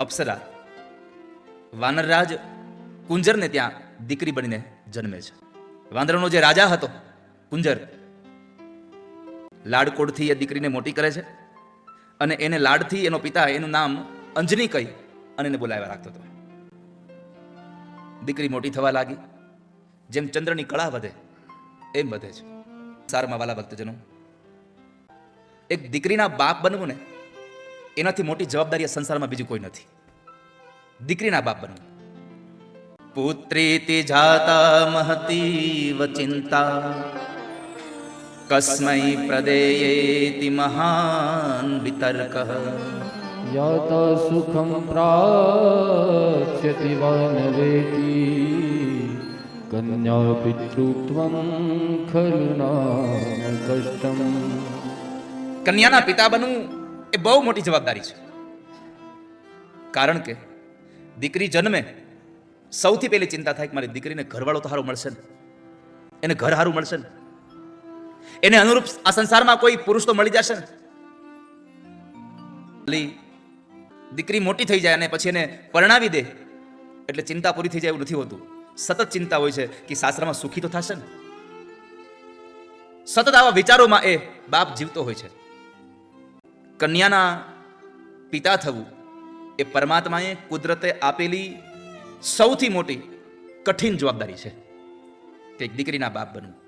અપ્સરા. વાનરરાજ કુંજરને ત્યાં દીકરી બનીને જન્મે છે. વાંદરનો જે રાજા હતો, કુંજર, લાડકોડથી એ દીકરીને મોટી કરે છે અને એને લાડથી એનો પિતા એનું નામ અંજની કહી અને એને બોલાવ્યા રાખતો હતો. દીકરી મોટી થવા લાગી. જેમ ચંદ્રની કળા વધે, એમ વધે છે. સારમાં વાલા ભક્તજનો, એક દીકરીના બાપ બનવું ને એનાથી મોટી જવાબદારી સંસારમાં બીજું કોઈ નથી. દીકરીના બાપ બનવું. પુત્રેતિ જાતા મહતીવ ચિંતા કસ્મૈ પ્રદેયેતિ મહાન વિતર્ક. યત સુખમ પ્રાપ્સ્યતિ વનવેતિ કન્યા પિતૃત્વમ ખલુ નામ કષ્ટમ. કન્યાના પિતા બનવું એ બહુ મોટી જવાબદારી છે. કારણ કે દીકરી જન્મે સૌથી પહેલી ચિંતા થાય કે મારી દીકરીને ઘરવાળો તો સારો મળશે ને? એને ઘર સારું મળશે ને? એને અનુરૂપ આ સંસારમાં કોઈ પુરુષ તો મળી જશે ને? દીકરી મોટી થઈ જાય અને પછી એને પરણાવી દે, એટલે ચિંતા પૂરી થઈ જાય એવું નથી હોતું. સતત ચિંતા હોય છે કે સાસરામાં સુખી તો થશે ને? સતત આવા વિચારોમાં એ બાપ જીવતો હોય છે. કન્યાના પિતા થવું એ પરમાત્માએ કુદરતે આપેલી સૌથી મોટી કઠિન જવાબદારી છે કે એક દીકરીના બાપ બનવું.